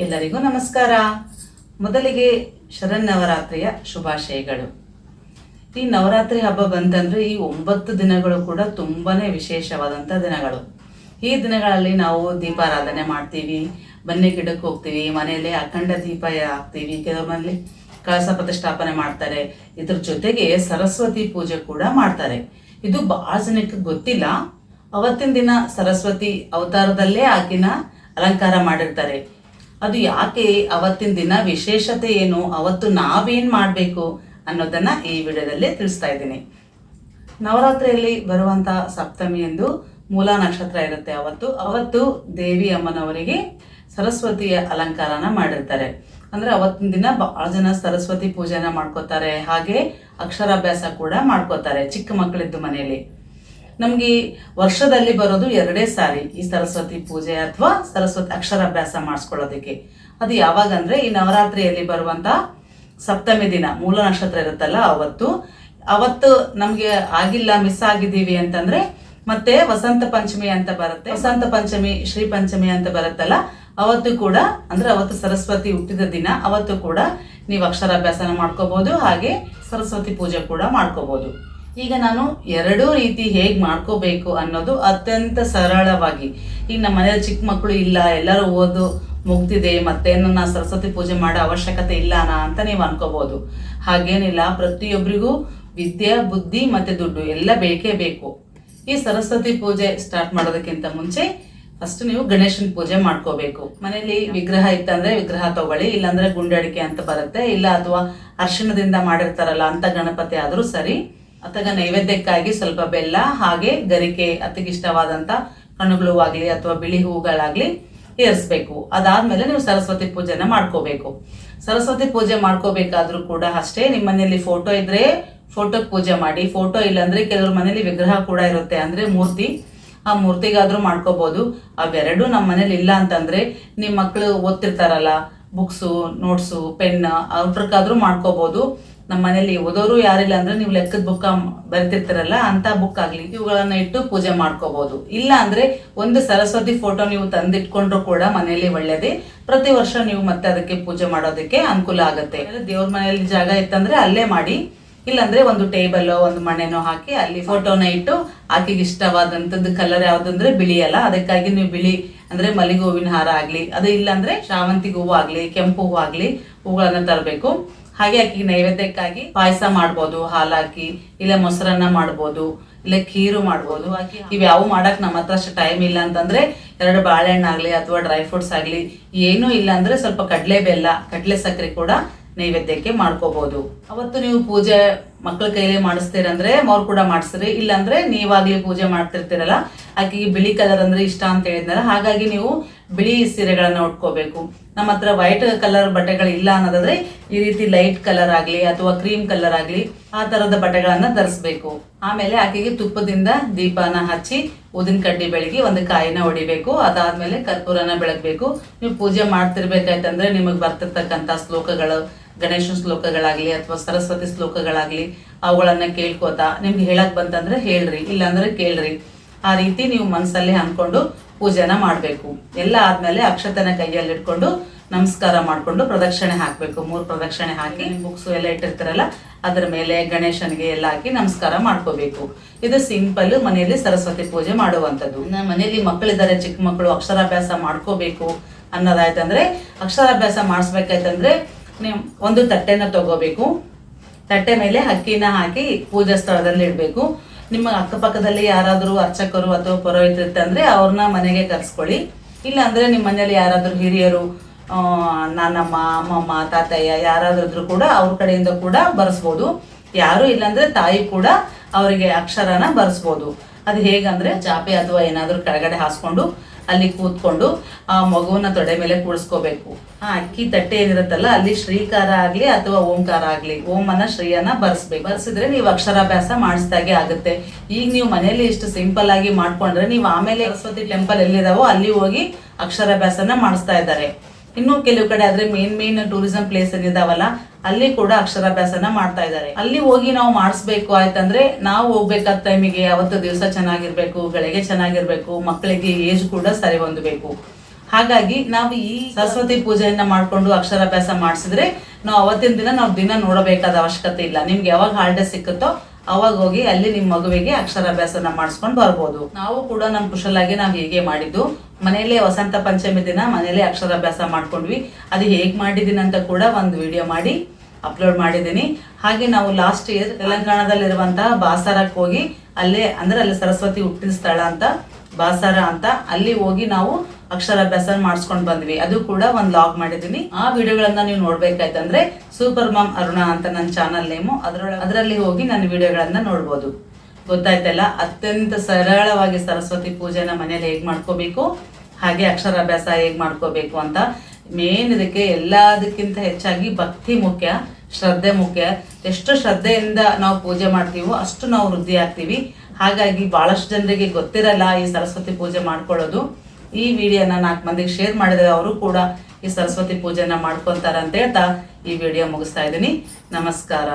ಎಲ್ಲರಿಗೂ ನಮಸ್ಕಾರ. ಮೊದಲಿಗೆ ಶರನ್ನವರಾತ್ರಿಯ ಶುಭಾಶಯಗಳು. ಈ ನವರಾತ್ರಿ ಹಬ್ಬ ಬಂತಂದ್ರೆ ಈ ಒಂಬತ್ತು ದಿನಗಳು ಕೂಡ ತುಂಬಾನೇ ವಿಶೇಷವಾದಂಥ ದಿನಗಳು. ಈ ದಿನಗಳಲ್ಲಿ ನಾವು ದೀಪಾರಾಧನೆ ಮಾಡ್ತೀವಿ, ಬನ್ನಿ ಗಿಡಕ್ಕೆ ಹೋಗ್ತೀವಿ, ಮನೆಯಲ್ಲಿ ಅಖಂಡ ದೀಪ ಹಾಕ್ತೀವಿ. ಕೆಲವೊಂದಲ್ಲಿ ಕಳಸ ಪ್ರತಿಷ್ಠಾಪನೆ ಮಾಡ್ತಾರೆ. ಇದ್ರ ಜೊತೆಗೆ ಸರಸ್ವತಿ ಪೂಜೆ ಕೂಡ ಮಾಡ್ತಾರೆ. ಇದು ಬಹಳ ಜನಕ್ಕೆ ಗೊತ್ತಿಲ್ಲ. ಅವತ್ತಿನ ದಿನ ಸರಸ್ವತಿ ಅವತಾರದಲ್ಲೇ ಆಕಿನ ಅಲಂಕಾರ ಮಾಡಿರ್ತಾರೆ. ಅದು ಯಾಕೆ ಅವತ್ತಿನ ದಿನ ವಿಶೇಷತೆ ಏನು? ಅವತ್ತು ನಾವೇನ್ ಮಾಡಬೇಕು ಅನ್ನೋದನ್ನ ಈ ವಿಡಿಯೋದಲ್ಲಿ ತಿಳಿಸ್ತಾ ಇದ್ದೀನಿ. ನವರಾತ್ರಿಯಲ್ಲಿ ಸಪ್ತಮಿ ಎಂದು ಮೂಲ ನಕ್ಷತ್ರ ಇರುತ್ತೆ ಅವತ್ತು. ಅವತ್ತು ದೇವಿ ಅಮ್ಮನವರಿಗೆ ಸರಸ್ವತಿಯ ಅಲಂಕಾರನ ಮಾಡಿರ್ತಾರೆ. ಅಂದ್ರೆ ಅವತ್ತಿನ ದಿನ ಬಹಳ ಜನ ಸರಸ್ವತಿ ಪೂಜೆನ ಮಾಡ್ಕೋತಾರೆ. ಹಾಗೆ ಅಕ್ಷರಾಭ್ಯಾಸ ಕೂಡ ಮಾಡ್ಕೋತಾರೆ ಚಿಕ್ಕ ಮಕ್ಕಳಿದ್ದು ಮನೆಯಲ್ಲಿ. ನಮ್ಗೆ ವರ್ಷದಲ್ಲಿ ಬರೋದು ಎರಡೇ ಸಾರಿ. ಈ ಸರಸ್ವತಿ ಪೂಜೆ ಅಥವಾ ಸರಸ್ವತಿ ಅಕ್ಷರಾಭ್ಯಾಸ ಮಾಡಿಸ್ಕೊಳ್ಳೋದಕ್ಕೆ. ಅದು ಯಾವಾಗ ಅಂದ್ರೆ ಈ ನವರಾತ್ರಿಯಲ್ಲಿ ಬರುವಂತ ಸಪ್ತಮಿ ದಿನ, ಮೂಲ ನಕ್ಷತ್ರ ಇರುತ್ತಲ್ಲ ಅವತ್ತು. ಅವತ್ತು ನಮಗೆ ಆಗಿಲ್ಲ ಮಿಸ್ ಆಗಿದ್ದೀವಿ ಅಂತಂದ್ರೆ ಮತ್ತೆ ವಸಂತ ಪಂಚಮಿ ಅಂತ ಬರುತ್ತೆ. ವಸಂತ ಪಂಚಮಿ, ಶ್ರೀ ಪಂಚಮಿ ಅಂತ ಬರುತ್ತಲ್ಲ, ಅವತ್ತು ಕೂಡ, ಅಂದ್ರೆ ಅವತ್ತು ಸರಸ್ವತಿ ಹುಟ್ಟಿದ ದಿನ, ಅವತ್ತು ಕೂಡ ನೀವು ಅಕ್ಷರಾಭ್ಯಾಸನ ಮಾಡ್ಕೋಬಹುದು, ಹಾಗೆ ಸರಸ್ವತಿ ಪೂಜೆ ಕೂಡ ಮಾಡ್ಕೋಬಹುದು. ಈಗ ನಾನು ಎರಡೂ ರೀತಿ ಹೇಗೆ ಮಾಡ್ಕೋಬೇಕು ಅನ್ನೋದು ಅತ್ಯಂತ ಸರಳವಾಗಿ. ಈಗ ನಮ್ಮ ಮನೆಯಲ್ಲಿ ಚಿಕ್ಕ ಮಕ್ಕಳು ಇಲ್ಲ, ಎಲ್ಲರೂ ಓದು ಮುಗ್ದಿದೆ ಮತ್ತೇನು ನಾ ಸರಸ್ವತಿ ಪೂಜೆ ಮಾಡೋ ಅವಶ್ಯಕತೆ ಇಲ್ಲನಾ ಅಂತ ನೀವು ಅನ್ಕೋಬಹುದು ಹಾಗೇನಿಲ್ಲ ಪ್ರತಿಯೊಬ್ಬರಿಗೂ ವಿದ್ಯೆ, ಬುದ್ಧಿ ಮತ್ತೆ ದುಡ್ಡು ಎಲ್ಲ ಬೇಕೇ ಬೇಕು. ಈ ಸರಸ್ವತಿ ಪೂಜೆ ಸ್ಟಾರ್ಟ್ ಮಾಡೋದಕ್ಕಿಂತ ಮುಂಚೆ ಫಸ್ಟ್ ನೀವು ಗಣೇಶನ ಪೂಜೆ ಮಾಡ್ಕೋಬೇಕು. ಮನೆಯಲ್ಲಿ ವಿಗ್ರಹ ಇತ್ತಂದ್ರೆ ವಿಗ್ರಹ ತಗೊಳ್ಳಿ, ಇಲ್ಲಾಂದ್ರೆ ಗುಂಡಡಿಕೆ ಅಂತ ಬರುತ್ತೆ, ಇಲ್ಲ ಅಥವಾ ಅರ್ಶಿಣದಿಂದ ಮಾಡಿರ್ತಾರಲ್ಲ ಅಂತ ಗಣಪತಿ ಆದ್ರೂ ಸರಿ. ಅಥವಾ ನೈವೇದ್ಯಕ್ಕಾಗಿ ಸ್ವಲ್ಪ ಬೆಲ್ಲ, ಹಾಗೆ ಗರಿಕೆ ಅತಿಗಿಷ್ಟವಾದಂತ ಹಣ್ಣುಗಳು ಆಗ್ಲಿ ಅಥವಾ ಬಿಳಿ ಹೂಗಳಾಗ್ಲಿ ಏರಿಸ್ಬೇಕು. ಅದಾದ್ಮೇಲೆ ನೀವು ಸರಸ್ವತಿ ಪೂಜೆನ ಮಾಡ್ಕೋಬೇಕು. ಸರಸ್ವತಿ ಪೂಜೆ ಮಾಡ್ಕೋಬೇಕಾದ್ರೂ ಕೂಡ ಅಷ್ಟೇ ನಿಮ್ಮ ಮನೆಯಲ್ಲಿ ಫೋಟೋ ಇದ್ರೆ ಫೋಟೋಗೆ ಪೂಜೆ ಮಾಡಿ. ಫೋಟೋ ಇಲ್ಲಾಂದ್ರೆ ಕೆಲವ್ರ ಮನೇಲಿ ವಿಗ್ರಹ ಕೂಡ ಇರುತ್ತೆ. ಅಂದ್ರೆ ಮೂರ್ತಿ. ಆ ಮೂರ್ತಿಗಾದ್ರೂ ಮಾಡ್ಕೋಬಹುದು ಅವೆರಡು ನಮ್ಮ ಮನೇಲಿ ಇಲ್ಲ ಅಂತಂದ್ರೆ ನಿಮ್ಮ ಮಕ್ಕಳು ಓದ್ತಿರ್ತಾರಲ್ಲ ಬುಕ್ಸು ನೋಟ್ಸು ಪೆನ್ ಅವ್ರಕ್ಕಾದ್ರೂ ಮಾಡ್ಕೋಬಹುದು ನಮ್ಮ ಮನೇಲಿ ಓದೋರು ಯಾರಿಲ್ಲ ಅಂದ್ರೆ ನೀವು ಲೆಕ್ಕದ ಬುಕ್ ಬರ್ತಿರ್ತಾರಲ್ಲ ಅಂತ ಬುಕ್ ಆಗ್ಲಿ, ಇವುಗಳನ್ನ ಇಟ್ಟು ಪೂಜೆ ಮಾಡ್ಕೋಬಹುದು ಇಲ್ಲ ಅಂದ್ರೆ ಒಂದು ಸರಸ್ವತಿ ಫೋಟೋ ನೀವು ತಂದಿಟ್ಕೊಂಡ್ರು ಕೂಡ ಮನೆಯಲ್ಲಿ ಒಳ್ಳೇದೇ. ಪ್ರತಿ ವರ್ಷ ನೀವು ಮತ್ತೆ ಅದಕ್ಕೆ ಪೂಜೆ ಮಾಡೋದಕ್ಕೆ ಅನುಕೂಲ ಆಗುತ್ತೆ. ದೇವ್ರ ಮನೆಯಲ್ಲಿ ಜಾಗ ಇತ್ತಂದ್ರೆ ಅಲ್ಲೇ ಮಾಡಿ. ಇಲ್ಲಾಂದ್ರೆ ಒಂದು ಟೇಬಲ್ ಒಂದು ಮಣೆನೋ ಹಾಕಿ ಅಲ್ಲಿ ಫೋಟೋನ ಇಟ್ಟು ಆಕೆಗೆ ಇಷ್ಟವಾದಂತದ್ದು ಕಲರ್ ಯಾವ್ದಂದ್ರೆ ಬಿಳಿ ಅಲ್ಲ. ಅದಕ್ಕಾಗಿ ನೀವು ಬಿಳಿ ಅಂದ್ರೆ ಮಲ್ಲಿಗೆ ಹೂವಿನ ಹಾರ ಆಗ್ಲಿ, ಅದು ಇಲ್ಲಾಂದ್ರೆ ಶಾವಂತಿಗೆ ಹೂವು ಆಗ್ಲಿ, ಕೆಂಪು ಹೂವು ಆಗ್ಲಿ, ಹೂಗಳನ್ನ ತರಬೇಕು. ಹಾಗೆ ಅಕ್ಕಿ ನೈವೇದ್ಯಕ್ಕಾಗಿ ಪಾಯಸ ಮಾಡ್ಬೋದು ಹಾಲಾಕಿ ಇಲ್ಲ ಮೊಸರನ್ನ ಮಾಡ್ಬೋದು ಇಲ್ಲ ಖೀರು ಮಾಡ್ಬೋದು. ಇವ್ ಇವ್ಯಾವು ಮಾಡಕ್ ನಮ್ಮ ಹತ್ರ ಅಷ್ಟು ಟೈಮ್ ಇಲ್ಲ ಅಂತಂದ್ರೆ ಎರಡು ಬಾಳೆಹಣ್ಣು ಆಗ್ಲಿ ಅಥವಾ ಡ್ರೈ ಫ್ರೂಟ್ಸ್ ಆಗ್ಲಿ ಏನೂ ಇಲ್ಲ ಅಂದ್ರೆ ಸ್ವಲ್ಪ ಕಡಲೆ ಬೆಲ್ಲ ಕಡಲೆ ಸಕ್ಕರೆ ಕೂಡ ನೈವೇದ್ಯಕ್ಕೆ ಮಾಡ್ಕೋಬಹುದು ಅವತ್ತು ನೀವು ಪೂಜೆ ಮಕ್ಕಳ ಕೈಲೇ ಮಾಡಿಸ್ತೀರಂದ್ರೆ ಅವ್ರು ಕೂಡ ಮಾಡಿಸ್ರಿ. ಇಲ್ಲಾಂದ್ರೆ ನೀವಾಗ್ಲಿ ಪೂಜೆ ಮಾಡ್ತಿರ್ತೀರಲ್ಲ ಆಕೆಗೆ ಬಿಳಿ ಕಲರ್ ಅಂದ್ರೆ ಇಷ್ಟ ಅಂತ ಹೇಳಿದ್ನಲ್ಲ, ಹಾಗಾಗಿ ನೀವು ಬಿಳಿ ಸೀರೆಗಳನ್ನ ಉಟ್ಕೋಬೇಕು. ನಮ್ಮ ಹತ್ರ ವೈಟ್ ಕಲರ್ ಬಟ್ಟೆಗಳು ಇಲ್ಲ ಅನ್ನೋದಾದ್ರೆ ಈ ರೀತಿ ಲೈಟ್ ಕಲರ್ ಆಗಲಿ ಅಥವಾ ಕ್ರೀಮ್ ಕಲರ್ ಆಗಲಿ ಆ ತರದ ಬಟ್ಟೆಗಳನ್ನು ಧರಿಸ್ಬೇಕು. ಆಮೇಲೆ ಆಕೆಗೆ ತುಪ್ಪದಿಂದ ದೀಪನ ಹಚ್ಚಿ ಊದಿನ ಕಡ್ಡಿ ಬೆಳಗ್ಗೆ ಒಂದು ಕಾಯಿನ ಹೊಡಿಬೇಕು. ಅದಾದ್ಮೇಲೆ ಕರ್ಪೂರನ ಬೆಳಗ್ಬೇಕು. ನೀವು ಪೂಜೆ ಮಾಡ್ತಿರ್ಬೇಕಾಯ್ತಂದ್ರೆ ನಿಮಗೆ ಬರ್ತಿರ್ತಕ್ಕಂಥ ಶ್ಲೋಕಗಳು ಗಣೇಶನ ಶ್ಲೋಕಗಳಾಗ್ಲಿ ಅಥವಾ ಸರಸ್ವತಿ ಶ್ಲೋಕಗಳಾಗ್ಲಿ, ಅವುಗಳನ್ನು ಕೇಳ್ಕೋತಾ ನಿಮ್ಗೆ ಹೇಳಕ್ ಬಂತಂದ್ರೆ ಹೇಳ್ರಿ, ಇಲ್ಲಾಂದ್ರೆ ಕೇಳ್ರಿ. ಆ ರೀತಿ ನೀವು ಮನಸ್ಸಲ್ಲಿ ಅಂದ್ಕೊಂಡು ಪೂಜೆನ ಮಾಡಬೇಕು. ಎಲ್ಲ ಆದ್ಮೇಲೆ ಅಕ್ಷತನ ಕೈಯಲ್ಲಿ ಇಟ್ಕೊಂಡು ನಮಸ್ಕಾರ ಮಾಡ್ಕೊಂಡು ಪ್ರದಕ್ಷಿಣೆ ಹಾಕಬೇಕು. ಮೂರು ಪ್ರದಕ್ಷಿಣೆ ಹಾಕಿ ಬುಕ್ಸು ಎಲ್ಲ ಇಟ್ಟಿರ್ತಾರಲ್ಲ ಅದರ ಮೇಲೆ ಗಣೇಶನಿಗೆ ಎಲ್ಲ ಹಾಕಿ ನಮಸ್ಕಾರ ಮಾಡ್ಕೋಬೇಕು. ಇದು ಸಿಂಪಲ್ ಮನೆಯಲ್ಲಿ ಸರಸ್ವತಿ ಪೂಜೆ ಮಾಡುವಂಥದ್ದು. ಮನೆಯಲ್ಲಿ ಮಕ್ಕಳಿದ್ದಾರೆ ಚಿಕ್ಕ ಮಕ್ಕಳು ಅಕ್ಷರಾಭ್ಯಾಸ ಮಾಡ್ಕೋಬೇಕು ಅನ್ನೋದಾಯ್ತಂದ್ರೆ ಅಕ್ಷರಾಭ್ಯಾಸ ಮಾಡಿಸ್ಬೇಕಾಯ್ತಂದ್ರೆ ನೀವು ಒಂದು ತಟ್ಟೆನ ತಗೋಬೇಕು. ತಟ್ಟೆ ಮೇಲೆ ಅಕ್ಕಿನ ಹಾಕಿ ಪೂಜಾ ಸ್ಥಳದಲ್ಲಿ ಇಡಬೇಕು. ನಿಮ್ಮ ಅಕ್ಕಪಕ್ಕದಲ್ಲಿ ಯಾರಾದರೂ ಅರ್ಚಕರು ಅಥವಾ ಪುರೋಹಿತರು ಅಂದರೆ ಅವ್ರನ್ನ ಮನೆಗೆ ಕರೆಸ್ಕೊಳ್ಳಿ. ಇಲ್ಲ ಅಂದ್ರೆ ನಿಮ್ಮ ಮನೆಯಲ್ಲಿ ಯಾರಾದರೂ ಹಿರಿಯರು ನಾನಮ್ಮ, ಅಮ್ಮಮ್ಮ, ತಾತಯ್ಯ ಯಾರಾದರೂ ಕೂಡ ಅವ್ರ ಕಡೆಯಿಂದ ಕೂಡ ಬರ್ಸ್ಬೋದು. ಯಾರು ಇಲ್ಲಾಂದರೆ ತಾಯಿ ಕೂಡ ಅವರಿಗೆ ಅಕ್ಷರನ ಬರ್ಸ್ಬೋದು. ಅದು ಹೇಗಂದ್ರೆ ಚಾಪೆ ಅಥವಾ ಏನಾದರೂ ಕೆಳಗಡೆ ಹಾಸ್ಕೊಂಡು ಅಲ್ಲಿ ಕೂತ್ಕೊಂಡು ಆ ಮಗುವನ್ನ ತೊಡೆ ಮೇಲೆ ಕೂಡಿಸ್ಕೋಬೇಕು ಆ ಅಕ್ಕಿ ತಟ್ಟೆ ಏನಿರುತ್ತಲ್ಲ, ಅಲ್ಲಿ ಶ್ರೀಕಾರ ಆಗಲಿ ಅಥವಾ ಓಂಕಾರ ಆಗಲಿ, ಓಮನ ಶ್ರೀಯನ್ನ ಬರ್ಸ್ಬೇಕು. ಬರ್ಸಿದ್ರೆ ನೀವು ಅಕ್ಷರಾಭ್ಯಾಸ ಮಾಡಿಸ್ದಾಗೆ ಆಗುತ್ತೆ. ಈಗ ನೀವು ಮನೆಯಲ್ಲಿ ಇಷ್ಟು ಸಿಂಪಲ್ ಆಗಿ ಮಾಡ್ಕೊಂಡ್ರೆ ನೀವು ಆಮೇಲೆ ಸರಸ್ವತಿ ಟೆಂಪಲ್ ಎಲ್ಲಿದಾವೋ ಅಲ್ಲಿ ಹೋಗಿ ಅಕ್ಷರಾಭ್ಯಾಸನ ಮಾಡಿಸ್ತಾ ಇದ್ದಾರೆ. ಇನ್ನು ಕೆಲವು ಕಡೆ ಆದ್ರೆ ಮೇನ್ ಮೇನ್ ಟೂರಿಸಂ ಪ್ಲೇಸ್ ಇದಾವಲ್ಲ, ಅಲ್ಲಿ ಕೂಡ ಅಕ್ಷರಾಭ್ಯಾಸನ ಮಾಡ್ತಾ ಇದ್ದಾರೆ. ಅಲ್ಲಿ ಹೋಗಿ ನಾವು ಮಾಡಿಸ್ಬೇಕು ಆಯ್ತಂದ್ರೆ ನಾವು ಹೋಗ್ಬೇಕಾದ ಟೈಮಿಗೆ ಅವತ್ತು ದಿವಸ ಚೆನ್ನಾಗಿರ್ಬೇಕು, ಬೆಳಗ್ಗೆ ಚೆನ್ನಾಗಿರ್ಬೇಕು, ಮಕ್ಕಳಿಗೆ ಏಜ್ ಕೂಡ ಸರಿ ಹೊಂದಬೇಕು. ಹಾಗಾಗಿ ನಾವು ಈ ಸರಸ್ವತಿ ಪೂಜೆಯನ್ನ ಮಾಡ್ಕೊಂಡು ಅಕ್ಷರಾಭ್ಯಾಸ ಮಾಡಿಸಿದ್ರೆ ನಾವು ಅವತ್ತಿನ ದಿನ ನಾವು ದಿನ ನೋಡಬೇಕಾದ ಅವಶ್ಯಕತೆ ಇಲ್ಲ. ನಿಮ್ಗೆ ಯಾವಾಗ ಹಾಲ್ಡೇ ಸಿಕ್ಕುತ್ತೋ ಅವಾಗ ಹೋಗಿ ಅಲ್ಲಿ ನಿಮ್ಮ ಮಗುವಿಗೆ ಅಕ್ಷರಾಭ್ಯಾಸನ ಮಾಡಿಸ್ಕೊಂಡು ಬರ್ಬೋದು. ನಾವು ಕೂಡ ನಮ್ಮ ಕುಶಲಾಗಿ ನಾವು ಹೀಗೆ ಮಾಡಿದ್ದು. ಮನೆಯಲ್ಲೇ ವಸಂತ ಪಂಚಮಿ ದಿನ ಮನೆಯಲ್ಲೇ ಅಕ್ಷರಾಭ್ಯಾಸ ಮಾಡ್ಕೊಂಡ್ವಿ. ಅದು ಹೇಗೆ ಮಾಡಿದ್ದೀನಿ ಅಂತ ಕೂಡ ಒಂದು ವಿಡಿಯೋ ಮಾಡಿ ಅಪ್ಲೋಡ್ ಮಾಡಿದ್ದೀನಿ ಹಾಗೆ ನಾವು ಲಾಸ್ಟ್ ಇಯರ್ ತೆಲಂಗಾಣದಲ್ಲಿರುವಂತಹ ಬಾಸಾರಕ್ಕೆ ಹೋಗಿ ಅಲ್ಲೇ ಅಂದ್ರೆ ಅಲ್ಲಿ ಸರಸ್ವತಿ ಹುಟ್ಟಿದ ಸ್ಥಳ ಅಂತ ಬಾಸಾರ ಅಂತ ಅಲ್ಲಿ ಹೋಗಿ ನಾವು ಅಕ್ಷರಾಭ್ಯಾಸ ಮಾಡಿಸ್ಕೊಂಡು ಬಂದ್ವಿ. ಅದು ಕೂಡ ಒಂದು ಲಾಗ್ ಮಾಡಿದೀನಿ. ಆ ವಿಡಿಯೋಗಳನ್ನ ನೀವು ನೋಡ್ಬೇಕಾಯ್ತಂದ್ರೆ ಸೂಪರ್ ಮಾಮ್ ಅರುಣ ಅಂತ ನನ್ನ ಚಾನಲ್ ನೇಮು ಅದರಲ್ಲಿ ಹೋಗಿ ನನ್ನ ವಿಡಿಯೋಗಳನ್ನ ನೋಡ್ಬೋದು. ಗೊತ್ತಾಯ್ತಲ್ಲ? ಅತ್ಯಂತ ಸರಳವಾಗಿ ಸರಸ್ವತಿ ಪೂಜೆನ ಮನೇಲಿ ಹೇಗೆ ಮಾಡ್ಕೋಬೇಕು? ಹಾಗೆ ಅಕ್ಷರಾಭ್ಯಾಸ ಹೇಗೆ ಮಾಡ್ಕೋಬೇಕು ಅಂತ. ಮೇನ್ ಇದಕ್ಕೆ ಎಲ್ಲದಕ್ಕಿಂತ ಹೆಚ್ಚಾಗಿ ಭಕ್ತಿ ಮುಖ್ಯ, ಶ್ರದ್ಧೆ ಮುಖ್ಯ. ಎಷ್ಟು ಶ್ರದ್ಧೆಯಿಂದ ನಾವು ಪೂಜೆ ಮಾಡ್ತೀವೋ ಅಷ್ಟು ನಾವು ವೃದ್ಧಿ ಆಗ್ತೀವಿ. ಹಾಗಾಗಿ ಬಹಳಷ್ಟು ಜನರಿಗೆ ಗೊತ್ತಿರಲ್ಲ ಈ ಸರಸ್ವತಿ ಪೂಜೆ ಮಾಡ್ಕೊಳ್ಳೋದು. ಈ ವಿಡಿಯೋನ ನಾಲ್ಕು ಮಂದಿಗೆ ಶೇರ್ ಮಾಡಿದ್ರೆ ಅವರು ಕೂಡ ಈ ಸರಸ್ವತಿ ಪೂಜೆನ ಮಾಡ್ಕೊತಾರಂತ ಅಂತ ಹೇಳ್ತಾ ಈ ವಿಡಿಯೋ ಮುಗಿಸ್ತಾ ಇದ್ದೀನಿ. ನಮಸ್ಕಾರ.